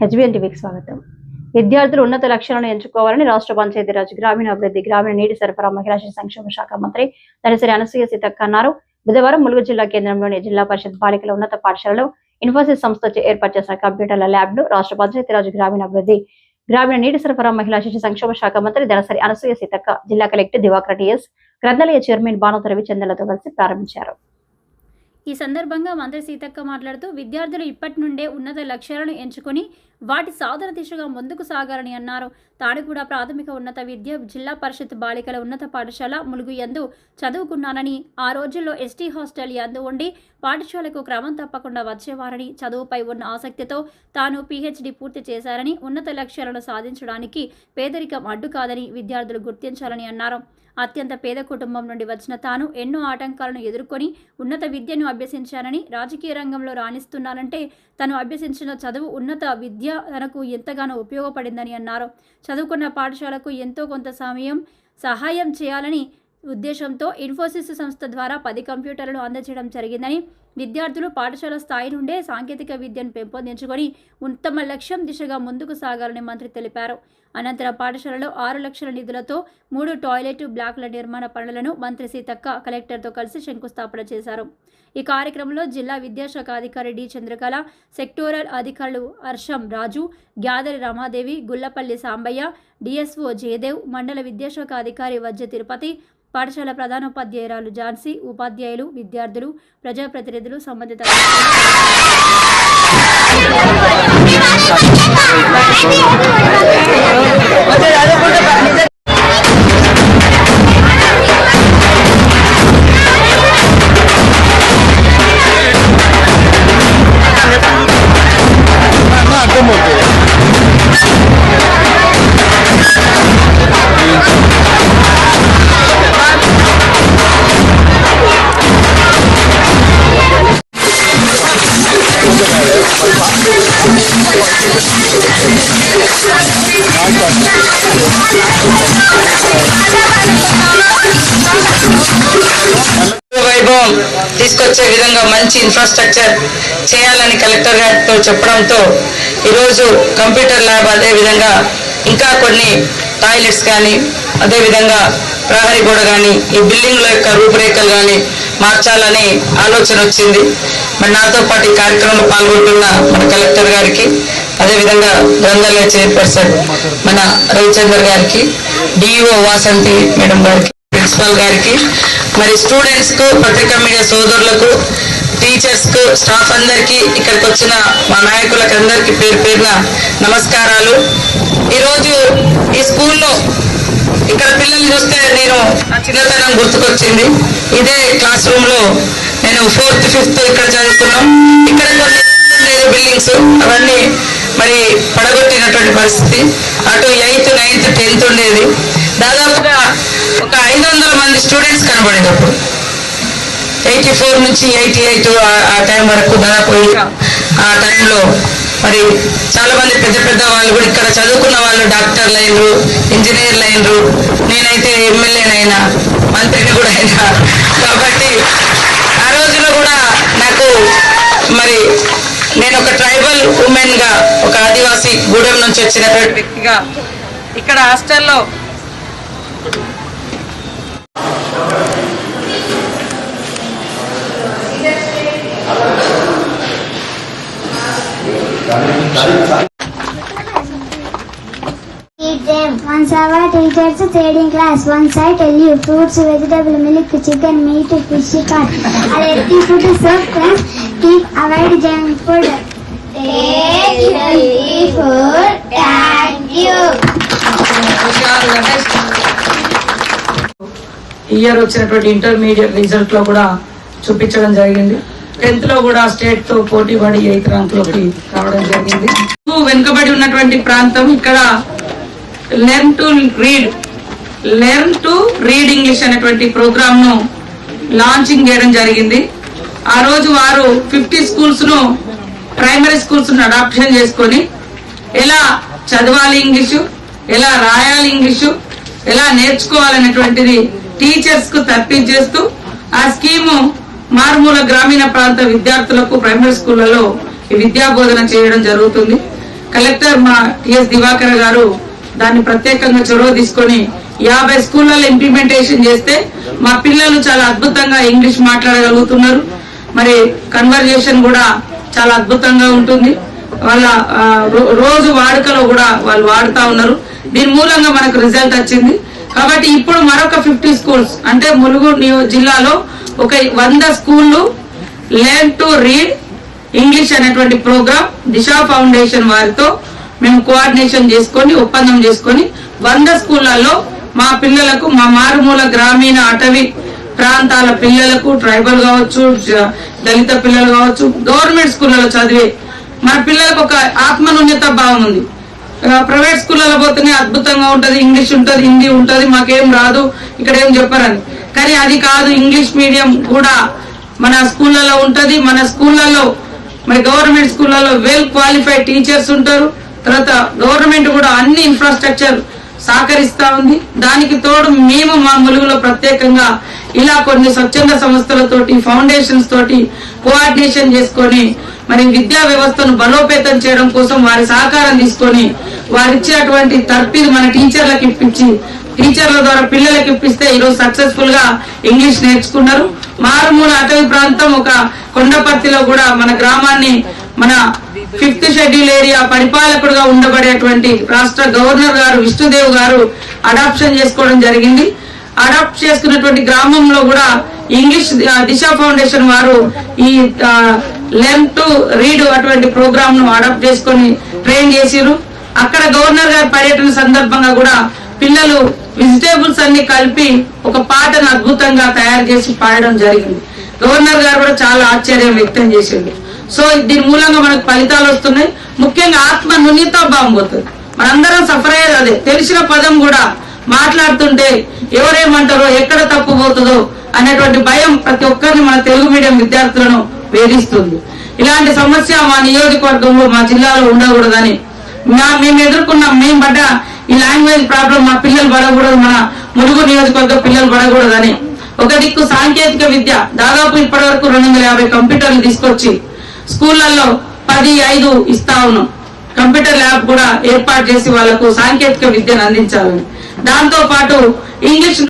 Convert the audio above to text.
HBN టీవీకి స్వాగతం. విద్యార్థులు ఉన్నత లక్ష్యాలను ఎంచుకోవాలని రాష్ట్ర పంచాయతీరాజ్ గ్రామీణాభివృద్ధి గ్రామీణ నీటి సరఫరా మహిళా శిశు సంక్షేమ శాఖ మంత్రి దరిసరి అనసూయ సీతక్క అన్నారు. బుధవారం ములుగు జిల్లా కేంద్రంలోని జిల్లా పరిషత్ బాలికల ఉన్నత పాఠశాలలో ఇన్ఫోసిస్ సంస్థ ఏర్పాటు చేసిన కంప్యూటర్ల ల్యాబ్ను రాష్ట్ర పంచాయతీరాజ్ గ్రామీణాభివృద్ధి గ్రామీణ నీటి సరఫరా మహిళా శిశు సంక్షేమ శాఖ మంత్రి దనసరి అనసూయ సీతక్క జిల్లా కలెక్టర్ దివాకర్ టిఎస్ గ్రంథాలయ చైర్మన్ బానోత రవిచంద్రలతో కలిసి ప్రారంభించారు. ఈ సందర్భంగా మంత్రి సీతక్క మాట్లాడుతూ విద్యార్థులు ఇప్పటి నుండే ఉన్నత లక్ష్యాలను ఎంచుకొని వాటి సాధన దిశగా ముందుకు సాగాలని అన్నారు. తాను కూడా ప్రాథమిక ఉన్నత విద్య జిల్లా పరిషత్ బాలికల ఉన్నత పాఠశాల ములుగు యందు చదువుకున్నానని ఆ రోజుల్లో ఎస్టీ హాస్టల్ యందు ఉండి పాఠశాలకు క్రమం తప్పకుండా వచ్చేవారని చదువుపై ఉన్న ఆసక్తితో తాను పీహెచ్డీ పూర్తి చేశారని ఉన్నత లక్ష్యాలను సాధించడానికి పేదరికం అడ్డు కాదని విద్యార్థులు గుర్తించాలని అన్నారు. అత్యంత పేద కుటుంబం నుండి వచ్చిన తాను ఎన్నో ఆటంకాలను ఎదుర్కొని ఉన్నత విద్యను అభ్యసించానని రాజకీయ రంగంలో రాణిస్తున్నానంటే తను అభ్యసించిన చదువు ఉన్నత విద్య తనకు ఎంతగానో ఉపయోగపడిందని అన్నారు. చదువుకున్న పాఠశాలకు ఎంతో కొంత సమయం సహాయం చేయాలని ఉద్దేశంతో ఇన్ఫోసిస్ సంస్థ ద్వారా పది కంప్యూటర్లను అందజేయడం జరిగిందని విద్యార్థులు పాఠశాల స్థాయి నుండే సాంకేతిక విద్యను పెంపొందించుకొని ఉత్తమ లక్ష్యం దిశగా ముందుకు సాగాలని మంత్రి తెలిపారు. అనంతరం పాఠశాలలో ఆరు లక్షల నిధులతో మూడు టాయిలెట్ బ్లాక్ల నిర్మాణ పనులను మంత్రి సీతక్క కలెక్టర్తో కలిసి శంకుస్థాపన చేశారు. ఈ కార్యక్రమంలో జిల్లా విద్యాశాఖ అధికారి డి చంద్రకళ సెక్టోరల్ అధికారులు Harsham Raju Gyadari Ramadevi Gullapalli Sambaiah D S O Jayadev మండల విద్యాశాఖ అధికారి వజ్ర తిరుపతి పాఠశాల ప్రధానోపాధ్యాయురాలు ఝాన్సీ ఉపాధ్యాయులు విద్యార్థులు ప్రజాప్రతినిధులు సంబంధిత వైభవం తీసుకొచ్చే విధంగా మంచి ఇన్ఫ్రాస్ట్రక్చర్ చేయాలని కలెక్టర్ గారితో చెప్పడంతో ఈరోజు కంప్యూటర్ ల్యాబ్ అదే విధంగా ఇంకా కొన్ని టాయిలెట్స్ కానీ అదేవిధంగా ప్రహరీ గోడ కానీ ఈ బిల్డింగ్ల యొక్క రూపురేఖలు కానీ మార్చాలని ఆలోచన వచ్చింది. మరి నాతో పాటు ఈ కార్యక్రమంలో పాల్గొంటున్న మన కలెక్టర్ గారికి అదేవిధంగా గ్రంథాలయ చైర్పర్సన్ మన రవిచందర్ గారికి డిఈఓ వాసంతి మేడం గారికి ప్రిన్సిపాల్ గారికి మరి స్టూడెంట్స్కు పత్రికా మీడియా సోదరులకు టీచర్స్కు స్టాఫ్ అందరికీ ఇక్కడికి వచ్చిన మా నాయకులకు అందరికీ పేరు పేరున నమస్కారాలు. ఈ స్కూల్లో ఇక్కడ పిల్లల్ని చూస్తే నేను నా చిన్నతనం గుర్తుకొచ్చింది. ఇదే క్లాస్ రూమ్లో నేను ఫోర్త్ ఫిఫ్త్ ఇక్కడ చదువుకున్నాం. ఇక్కడ కొన్ని బిల్డింగ్స్ అవన్నీ మరి పడగొట్టినటువంటి పరిస్థితి. అటు ఎయిత్ నైన్త్ టెన్త్ ఉండేది. దాదాపుగా ఒక ఐదు వందల మంది స్టూడెంట్స్ కనబడింది అప్పుడు. ఎయిటీ ఫోర్ నుంచి ఎయిటీ ఎయిట్ ఆ టైం వరకు దాదాపు ఇంకా ఆ టైంలో మరి చాలా మంది పెద్ద పెద్ద వాళ్ళు కూడా ఇక్కడ చదువుకున్న వాళ్ళు డాక్టర్లు అయినరు ఇంజనీర్లు అయినరు నేనైతే ఎమ్మెల్యేనైనా మంత్రిని కూడా అయినా. కాబట్టి ఆ రోజుల్లో కూడా నాకు మరి నేను ఒక ట్రైబల్ ఉమెన్గా ఒక ఆదివాసీ గూడెం నుంచి వచ్చినటువంటి వ్యక్తిగా ఇక్కడ హాస్టల్లో వన్ సవ టీచర్స్ ట్రేడింగ్ క్లాస్ వన్ సై fruits vegetable milk chicken meat fish car అదే ఈ food food take healthy year వచ్చినటువంటి ఇంటర్మీడియట్ రిజల్ట్లో కూడా చూపించడం జరిగింది. టెన్త్లో కూడా స్టేట్తో పోటీ పడి ఎయిత్ ర్యాంక్లోకి రావడం జరిగింది. వెనుకబడి ఉన్నటువంటి ప్రాంతం ఇక్కడ learn to read. Learn to read English అనేటువంటి ప్రోగ్రామ్ను లాంచింగ్ చేయడం జరిగింది. ఆ రోజు వారు ఫిఫ్టీ స్కూల్స్ను ప్రైమరీ స్కూల్స్ను అడాప్షన్ చేసుకొని ఎలా చదవాలి ఇంగ్లీషు ఎలా రాయాలి ఇంగ్లీషు ఎలా నేర్చుకోవాలనేటువంటిది టీచర్స్కు తప్పించేస్తూ ఆ స్కీము మారుమూల గ్రామీణ ప్రాంత విద్యార్థులకు ప్రైమరీ స్కూళ్ళలో విద్యా బోధన చేయడం జరుగుతుంది. కలెక్టర్ మా టిఎస్ దివాకర్ గారు దాన్ని ప్రత్యేకంగా చొరవ తీసుకొని యాభై స్కూళ్ళలో ఇంప్లిమెంటేషన్ చేస్తే మా పిల్లలు చాలా అద్భుతంగా ఇంగ్లీష్ మాట్లాడగలుగుతున్నారు. మరి కన్వర్జేషన్ కూడా చాలా అద్భుతంగా ఉంటుంది. వాళ్ళ రో- రోజు వాడుకలో కూడా వాళ్ళు వాడుతా ఉన్నారు. దీని మూలంగా మనకు రిజల్ట్ వచ్చింది. కాబట్టి ఇప్పుడు మరొక ఫిఫ్టీ స్కూల్స్ అంటే ములుగు జిల్లాలో ఒక వంద స్కూళ్ళు లెర్న్ టు రీడ్ ఇంగ్లీష్ అనేటువంటి ప్రోగ్రామ్ దిశా ఫౌండేషన్ వారితో మేము కోఆర్డినేషన్ చేసుకొని ఒప్పందం చేసుకొని వంద స్కూళ్ళలో మా పిల్లలకు మా మారుమూల గ్రామీణ అటవీ ప్రాంతాల పిల్లలకు ట్రైబల్ కావచ్చు దళిత పిల్లలు కావచ్చు గవర్నమెంట్ స్కూళ్ళలో చదివే మన పిల్లలకు ఒక ఆత్మనున్యత భావం ఉంది. ప్రైవేట్ స్కూళ్ళలో పోతేనే అద్భుతంగా ఉంటది ఇంగ్లీష్ ఉంటది హిందీ ఉంటది మాకేం రాదు ఇక్కడ ఏం చెప్పరని. కానీ అది కాదు ఇంగ్లీష్ మీడియం కూడా మన స్కూళ్ళలో ఉంటుంది. మన స్కూళ్ళలో మరి గవర్నమెంట్ స్కూళ్ళలో వెల్ క్వాలిఫైడ్ టీచర్స్ ఉంటారు. తర్వాత గవర్నమెంట్ కూడా అన్ని ఇన్ఫ్రాస్ట్రక్చర్ సహకరిస్తా ఉంది. దానికి తోడు మేము మా ములుగులో ప్రత్యేకంగా ఇలా కొన్ని స్వచ్ఛంద సంస్థలతోటి ఫౌండేషన్స్ తోటి కోఆర్డినేషన్ చేసుకొని మరి విద్యా వ్యవస్థను బలోపేతం చేయడం కోసం వారి సహకారం తీసుకొని వారిచ్చేటువంటి తర్ఫీదు మన టీచర్లకు ఇప్పించి టీచర్ల ద్వారా పిల్లలకి ఇప్పిస్తే ఈరోజు సక్సెస్ఫుల్గా ఇంగ్లీష్ నేర్చుకున్నారు. మారుమూల అటవీ ప్రాంతం ఒక కొండపర్తిలో కూడా మన గ్రామాన్ని మన ఫిఫ్త్ షెడ్యూల్ ఏరియా పరిపాలకుడుగా ఉండబడేటువంటి రాష్ట్ర గవర్నర్ గారు విష్ణుదేవ్ గారు అడాప్షన్ చేసుకోవడం జరిగింది. అడాప్ట్ చేసుకున్నటువంటి గ్రామంలో కూడా ఇంగ్లీష్ దిశ ఫౌండేషన్ వారు ఈ లెర్న్ టు రీడ్ అటువంటి ప్రోగ్రామ్ను అడాప్ట్ చేసుకొని ట్రైన్ చేసిరు అక్కడ గవర్నర్ గారి పర్యటన సందర్భంగా కూడా పిల్లలు వెజిటేబుల్స్ అన్ని కలిపి ఒక పాటను అద్భుతంగా తయారు చేసి పాడడం జరిగింది. గవర్నర్ గారు కూడా చాలా ఆశ్చర్యం వ్యక్తం చేసింది సో దీని మూలంగా మనకు ఫలితాలు వస్తున్నాయి. ముఖ్యంగా ఆత్మ నున్యతా భావం పోతుంది మనందరం సఫర్ అయ్యేది అదే. తెలిసిన పదం కూడా మాట్లాడుతుంటే ఎవరేమంటారో ఎక్కడ తప్పు పోతుందో అనేటువంటి భయం ప్రతి ఒక్కరిని మన తెలుగు మీడియం విద్యార్థులను వేధిస్తుంది. ఇలాంటి సమస్య మా నియోజకవర్గంలో మా జిల్లాలో ఉండకూడదని మేము ఎదుర్కొన్న మేము పడ్డ ఈ లాంగ్వేజ్ ప్రాబ్లం మా పిల్లలు పడకూడదు మన ములుగు నియోజకవర్గ పిల్లలు పడకూడదని. ఒక దిక్కు సాంకేతిక విద్య. దాదాపు ఇప్పటి వరకు రెండు వందల యాభై కంప్యూటర్లు తీసుకొచ్చి స్కూళ్ళలో పది ఐదు ఇస్తా ఉన్నాం. కంప్యూటర్ ల్యాబ్ కూడా ఏర్పాటు చేసి వాళ్ళకు సాంకేతిక విద్యను అందించాలని. దాంతో పాటు ఇంగ్లీష్